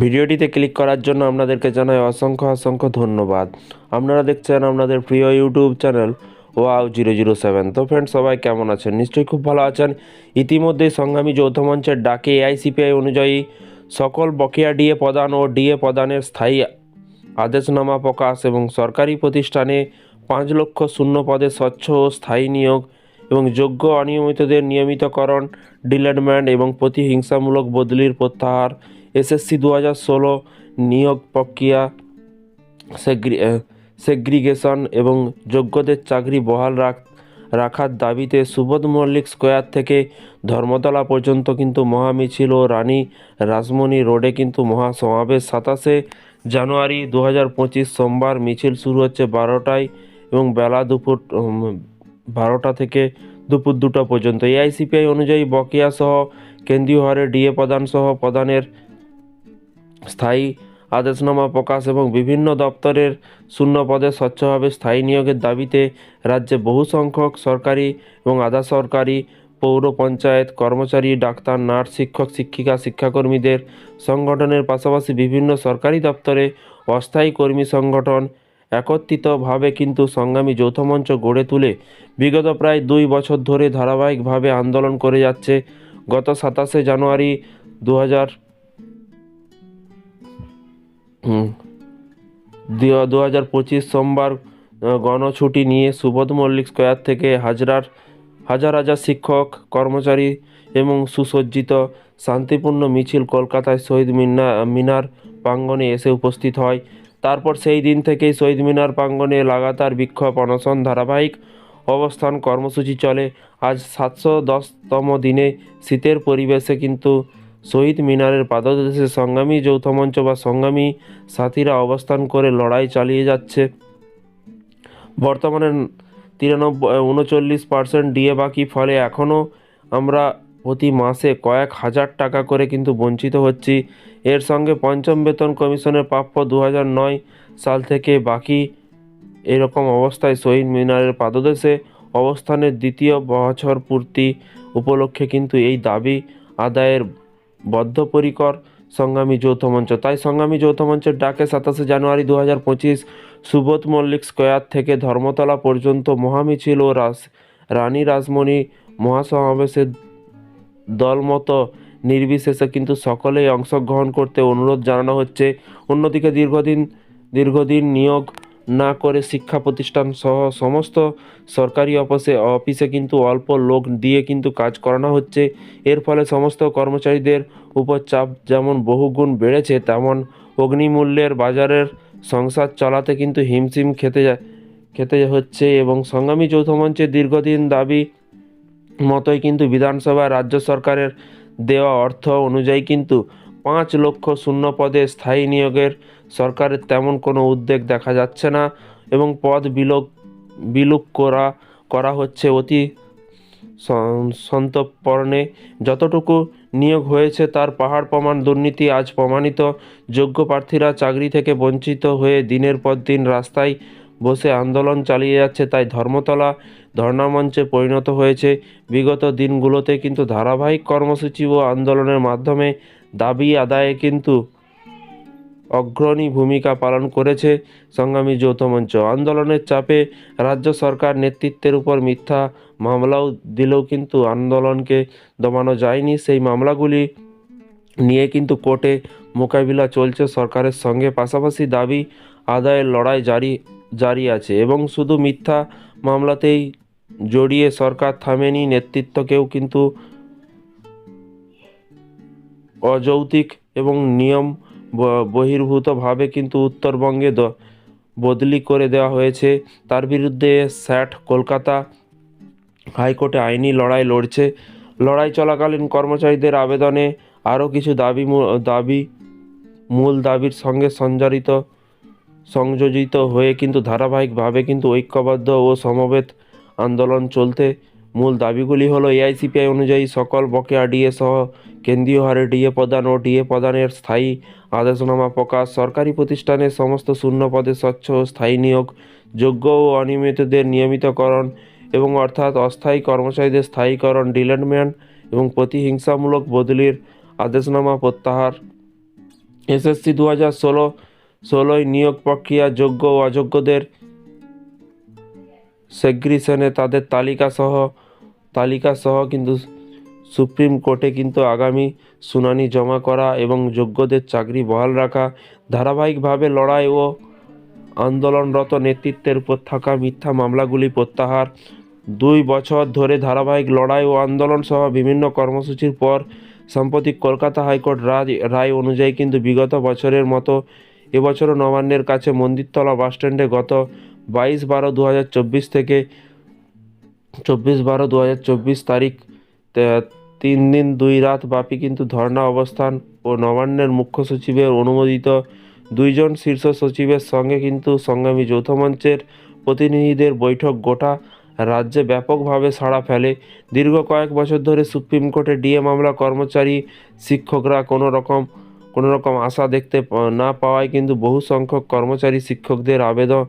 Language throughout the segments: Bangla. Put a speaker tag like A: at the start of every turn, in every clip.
A: ভিডিওটিতে ক্লিক করার জন্য আপনাদেরকে জানাই অসংখ্য অসংখ্য ধন্যবাদ। আপনারা দেখছেন আপনাদের প্রিয় YouTube channel wow zero zero seven. তো ফ্রেন্ড সবাই কেমন আছেন? নিশ্চয়ই খুব ভালো আছেন। ইতিমধ্যেই সংগ্রামী যৌথ মঞ্চের ডাকে এআইসিপিআই অনুযায়ী সকল বকেয়া ডিএ প্রদান ও ডিএ প্রদানের স্থায়ী আদেশনামা প্রকাশ এবং সরকারি প্রতিষ্ঠানে পাঁচ লক্ষ শূন্য পদে স্বচ্ছ ও স্থায়ী নিয়োগ এবং যোগ্য অনিয়মিতদের নিয়মিতকরণ ডিলেটমেন্ট এবং প্রতিহিংসামূলক বদলির প্রত্যাহার এসএসসি দু হাজার ষোলো নিয়োগ প্রক্রিয়া, সেগ্রি সেগ্রিগেশন এবং যোগ্যদের চাকরি বহাল রাখ রাখার দাবিতে সুবোধ মল্লিক স্কোয়ার থেকে ধর্মতলা পর্যন্ত কিন্তু মহামিছিল ও রানী রাসমণি রোডে কিন্তু মহাসমাবেশ। সাতাশে জানুয়ারি দু হাজার পঁচিশ সোমবার মিছিল শুরু হচ্ছে বারোটায় এবং বেলা দুপুর বারোটা থেকে দুপুর দুটো পর্যন্ত। এআইসিপিআই অনুযায়ী বকেয়া সহ কেন্দ্রীয় হারে ডিএ প্রদান সহ প্রদানের স্থায়ী আদেশনামা প্রকাশ এবং বিভিন্ন দপ্তরের শূন্য পদে স্বচ্ছভাবে স্থায়ী নিয়োগের দাবিতে রাজ্যে বহু সংখ্যক সরকারি এবং আধা সরকারি পৌর পঞ্চায়েত কর্মচারী, ডাক্তার, নার্স, শিক্ষক, শিক্ষিকা, শিক্ষাকর্মীদের সংগঠনের পাশাপাশি বিভিন্ন সরকারি দপ্তরে অস্থায়ী কর্মী সংগঠন একত্রিতভাবে কিন্তু সংগ্রামী যৌথ মঞ্চ গড়ে তুলে বিগত প্রায় দুই বছর ধরে ধারাবাহিকভাবে আন্দোলন করে যাচ্ছে। গত সাতাশে জানুয়ারি দু হাজার দু হাজার পঁচিশ সোমবার গণছুটি নিয়ে সুবোধ মল্লিক স্কোয়ার থেকে হাজরার হাজার হাজার শিক্ষক, কর্মচারী এবং সুসজ্জিত শান্তিপূর্ণ মিছিল কলকাতায় শহীদ মিনা মিনার প্রাঙ্গণে এসে উপস্থিত হয়। তারপর সেই দিন থেকেই শহীদ মিনার প্রাঙ্গণে লাগাতার বিক্ষোভ, অনশন, ধারাবাহিক অবস্থান কর্মসূচি চলে। আজ সাতশো দশতম দিনে শীতের পরিবেশে কিন্তু শহীদ মিনারের পাদদেশে সংগ্রামী যৌথ মঞ্চ বা সংগ্রামী সাথীরা অবস্থান করে লড়াই চালিয়ে যাচ্ছে। বর্তমানে তিরানব্বই উনচল্লিশ পার্সেন্ট ডিএ বাকি, ফলে এখনও আমরা প্রতি মাসে কয়েক হাজার টাকা করে কিন্তু বঞ্চিত হচ্ছি। এর সঙ্গে পঞ্চম বেতন কমিশনের প্রাপ্য দু নয় সাল থেকে বাকি এরকম অবস্থায় শহীদ মিনারের পাদদেশে অবস্থানের দ্বিতীয় বছর পূর্তি উপলক্ষে কিন্তু এই দাবি আদায়ের বদ্ধপরিকর সংগ্রামী যৌথ মঞ্চ। তাই সংগ্রামী যৌথ মঞ্চের ডাকে সাতাশে জানুয়ারি দু হাজার পঁচিশ সুবোধ মল্লিক স্কোয়ার থেকে ধর্মতলা পর্যন্ত মহামিছিল ও রাস, রানী রাসমণি মহাসমাবেশের দলমতো নির্বিশেষে কিন্তু সকলেই অংশগ্রহণ করতে অনুরোধ জানানো হচ্ছে। অন্যদিকে দীর্ঘদিন দীর্ঘদিন নিয়োগ না করে শিক্ষা প্রতিষ্ঠান সহ সমস্ত সরকারি অফিসে অফিসে কিন্তু অল্প লোক দিয়ে কিন্তু কাজ করানো হচ্ছে। এর ফলে সমস্ত কর্মচারীদের উপর চাপ যেমন বহুগুণ বেড়েছে, তেমন অগ্নিমূল্যের বাজারের সংসার চালাতে কিন্তু হিমশিম খেতে খেতে হচ্ছে এবং সংগ্রামী যৌথ মঞ্চের দীর্ঘদিন দাবি মতোই কিন্তু বিধানসভায় রাজ্য সরকারের দেওয়া অর্থ অনুযায়ী কিন্তু পাঁচ লক্ষ শূন্য পদে স্থায়ী নিয়োগের সরকারের তেমন কোনো উদ্যোগ দেখা যাচ্ছে না এবং পদ বিলোপ, বিলুপ করা করা হচ্ছে অতি সন- সন্তর্পণে যতটুকু নিয়োগ হয়েছে তার পাহাড় প্রমাণ দুর্নীতি আজ প্রমাণিত। যোগ্য প্রার্থীরা চাকরি থেকে বঞ্চিত হয়ে দিনের পর দিন রাস্তায় বসে আন্দোলন চালিয়ে যাচ্ছে, তাই ধর্মতলা ধর্ণামঞ্চে পরিণত হয়েছে বিগত দিনগুলোতে। কিন্তু ধারাবাহিক কর্মসূচি ও আন্দোলনের মাধ্যমে দাবি আদায়ে কিন্তু অগ্রণী ভূমিকা পালন করেছে সংগ্রামী যৌথ মঞ্চ। আন্দোলনের চাপে রাজ্য সরকার নেতৃত্বের উপর মিথ্যা মামলাও দিলেও কিন্তু আন্দোলনকে দমানো যায়নি। সেই মামলাগুলি নিয়ে কিন্তু কোর্টে মোকাবিলা চলছে সরকারের সঙ্গে। পাশাপাশি দাবি আদায়ের লড়াই জারি জারি আছে এবং শুধু মিথ্যা মামলাতেই জড়িয়ে সরকার থামেনি। নেতৃত্বকেও কিন্তু অযৌক্তিক এবং নিয়ম বহির্ভূতভাবে কিন্তু উত্তরবঙ্গে বদলি করে দেওয়া হয়েছে। তার বিরুদ্ধে স্যাট কলকাতা হাইকোর্টে আইনি লড়াই লড়ছে। লড়াই চলাকালীন কর্মচারীদের আবেদনে আরও কিছু দাবি দাবি, মূল দাবির সঙ্গে সঞ্চারিত, সংযোজিত হয়ে কিন্তু ধারাবাহিকভাবে কিন্তু ঐক্যবদ্ধ ও সমবেত আন্দোলন চলতে মূল দাবিগুলি হলো এআইসিপিআই অনুযায়ী সকল বকেয়া ডিএ সহ কেন্দ্রীয় হারে ডিএ প্রদান ও ডিএ প্রদানের স্থায়ী আদেশনামা প্রকাশ, সরকারি প্রতিষ্ঠানের সমস্ত শূন্য পদে স্বচ্ছ ও স্থায়ী নিয়োগ, যোগ্য ও অনিয়মিতদের নিয়মিতকরণ এবং অর্থাৎ অস্থায়ী কর্মচারীদের স্থায়ীকরণ, ডিলেটমেন্ট এবং প্রতিহিংসামূলক বদলির আদেশনামা প্রত্যাহার। এসএসসি দু হাজার ষোলো, ষোলোয় নিয়োগ প্রক্রিয়া যোগ্য ও অযোগ্যদের সেগ্রিশনে তাদের তালিকা সহ তালিকা সহ কিন্তু সুপ্রিম কোর্টে কিন্তু আগামী শুনানি জমা করা এবং যোগ্যদের চাকরি বহাল রাখা, ধারাবাহিকভাবে লড়াই ও আন্দোলনরত নেতৃত্বের উপর থাকা মিথ্যা মামলাগুলি প্রত্যাহার। দুই বছর ধরে ধারাবাহিক লড়াই ও আন্দোলন সহ বিভিন্ন কর্মসূচির পর সম্প্রতি কলকাতা হাইকোর্ট রায় অনুযায়ী কিন্তু বিগত বছরের মতো এবছরও নবান্নের কাছে মন্দিরতলা বাসস্ট্যান্ডে গত বাইশ বারো দু থেকে চব্বিশ বারো দু তারিখ তিন দিন দুই রাত ব্যাপী কিন্তু ধর্ণা অবস্থান ও নবান্নের মুখ্য সচিবের অনুমোদিত দুইজন শীর্ষ সচিবের সঙ্গে কিন্তু সংগ্রামী যৌথ মঞ্চের প্রতিনিধিদের বৈঠক গোটা রাজ্যে ব্যাপকভাবে সাড়া ফেলে। দীর্ঘ কয়েক বছর ধরে সুপ্রিম কোর্টে ডিএ মামলা কর্মচারী, শিক্ষকরা কোনো রকম কোনো রকম আশা দেখতে না পাওয়ায় কিন্তু বহু সংখ্যক কর্মচারী, শিক্ষকদের আবেদন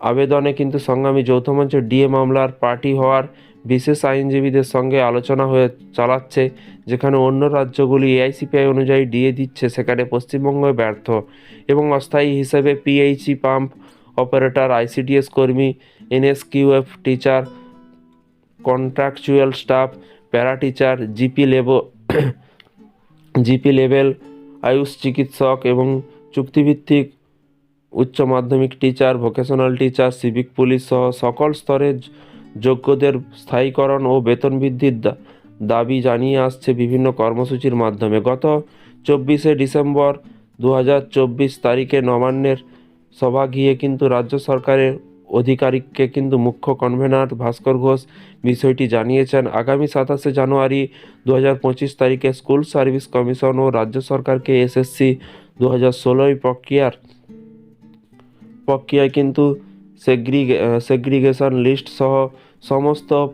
A: আবেদনে কিন্তু সংগ্রামী যৌথ মঞ্চ ডিএ মামলার পার্টি হওয়ার বিশেষ আইনজীবীদের সঙ্গে আলোচনা হয়ে চালাচ্ছে, যেখানে অন্য রাজ্যগুলি এআইসিপিআই অনুযায়ী ডিএ দিচ্ছে, সেখানে পশ্চিমবঙ্গ ব্যর্থ। এবং অস্থায়ী হিসেবে পিএইচি পাম্প অপারেটর, আইসিডিএস কর্মী, NSQF teacher, contractual staff, para teacher, GP level GP level Ayush চিকিৎসক এবং চুক্তিভিত্তিক উচ্চ মাধ্যমিক teacher, vocational teacher, civic police সহ সকল স্তরের যোগ্যদের স্থায়ীকরণ ও বেতন বৃদ্ধির দাবি জানিয়ে আসছে বিভিন্ন কর্মসূচির মাধ্যমে। গত চব্বিশে ডিসেম্বর দু হাজার চব্বিশ তারিখে নবান্নের সভা গিয়ে কিন্তু রাজ্য সরকারের আধিকারিককে কিন্তু মুখ্য কনভেনার ভাস্কর ঘোষ বিষয়টি জানিয়েছেন। আগামী সাতাশে জানুয়ারি দু হাজার পঁচিশ তারিখে স্কুল সার্ভিস কমিশন ও রাজ্য সরকারকে এসএসসি দু হাজার ষোলোই প্রক্রিয়ার প্রক্রিয়ায় কিন্তু সেগ্রিগে সেগ্রিগেশন লিস্ট সহ সমস্ত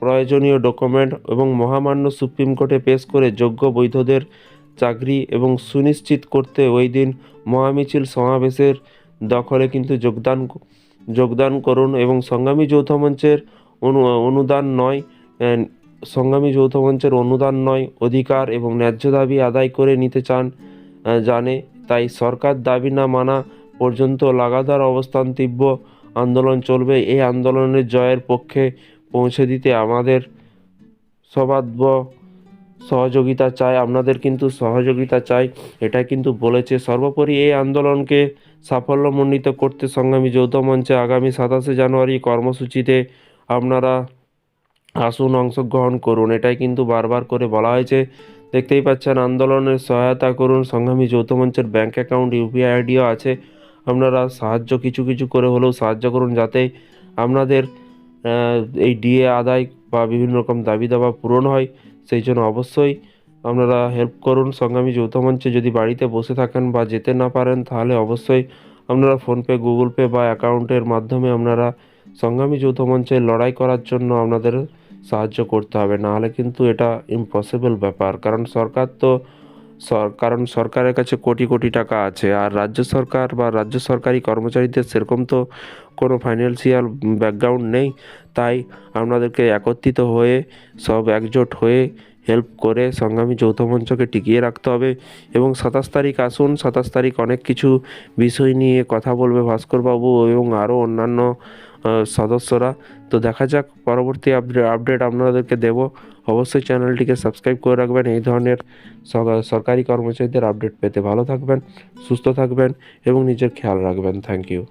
A: প্রয়োজনীয় ডকুমেন্ট এবং মহামান্য সুপ্রিম কোর্টে পেশ করে যোগ্য বৈধদের চাকরি এবং সুনিশ্চিত করতে ওই দিন মহামিছিল সমাবেশের দখলে কিন্তু যোগদান যোগদান করুন এবং সংগ্রামী যৌথ মঞ্চের অনু অনুদান নয় সংগ্রামী যৌথ মঞ্চের অনুদান নয় অধিকার এবং ন্যায্য দাবি আদায় করে নিতে চান জানে। তাই সরকার দাবি না মানা পর্যন্ত লাগাতার অবস্থান, তীব্র আন্দোলন চলবে। এই আন্দোলনের জয়ের পক্ষে পৌঁছে দিতে আমাদের সবাদ্য সহযোগিতা চাই, আপনাদের কিন্তু সহযোগিতা চাই এটা কিন্তু বলেছে। সর্বোপরি এই আন্দোলনকে সাফল্যমণ্ডিত করতে সংগ্রামী যৌথ মঞ্চে আগামী সাতাশে জানুয়ারি কর্মসূচিতে আপনারা আসুন, অংশগ্রহণ করুন, এটাই কিন্তু বারবার করে বলা হয়েছে। দেখতেই পাচ্ছেন, আন্দোলনের সহায়তা করুন। সংগ্রামী যৌথ মঞ্চের ব্যাঙ্ক অ্যাকাউন্ট, ইউপিআই আইডিও আছে। আপনারা সাহায্য কিছু কিছু করে হলেও সাহায্য করুন যাতে আপনাদের এই ডিএ আদায় বা বিভিন্ন রকম দাবি দাবা পূরণ হয়। সেই জন্য অবশ্যই আপনারা হেল্প করুন। সংগ্রামী যৌথ মঞ্চে যদি বাড়িতে বসে থাকেন বা যেতে না পারেন, তাহলে অবশ্যই আপনারা ফোনপে গুগল পে বা অ্যাকাউন্টের মাধ্যমে আপনারা সংগ্রামী যৌথ মঞ্চে লড়াই করার জন্য আপনাদের সাহায্য করতে হবে। নাহলে কিন্তু এটা ইম্পসিবল ব্যাপার। কারণ সরকার তো কারণ সরকারের কাছে কোটি কোটি টাকা আছে, আর রাজ্য সরকার বা রাজ্য সরকারি কর্মচারীদের সেরকম তো কোনো ফাইন্যান্সিয়াল ব্যাকগ্রাউন্ড নেই। তাই আপনাদেরকে একত্রিত হয়ে, সব একজোট হয়ে হেল্প করে সংগ্রামী যৌথ মঞ্চকে টিকিয়ে রাখতে হবে এবং সাতাশ তারিখ আসুন, সাতাশ তারিখ অনেক কিছু বিষয় নিয়ে কথা বলবে ভাস্করবাবু এবং আরও অন্যান্য সদস্যরা। তো দেখা যাক, পরবর্তী আপডে- আপডেট আপনাদেরকে দেব। অবশ্যই চ্যানেলটিকে সাবস্ক্রাইব করে রাখবেন। এই ধরনের সরকারি কর্মচারীদের আপডেট পেতে ভালো থাকবেন, সুস্থ থাকবেন এবং নিজের খেয়াল রাখবেন। Thank you.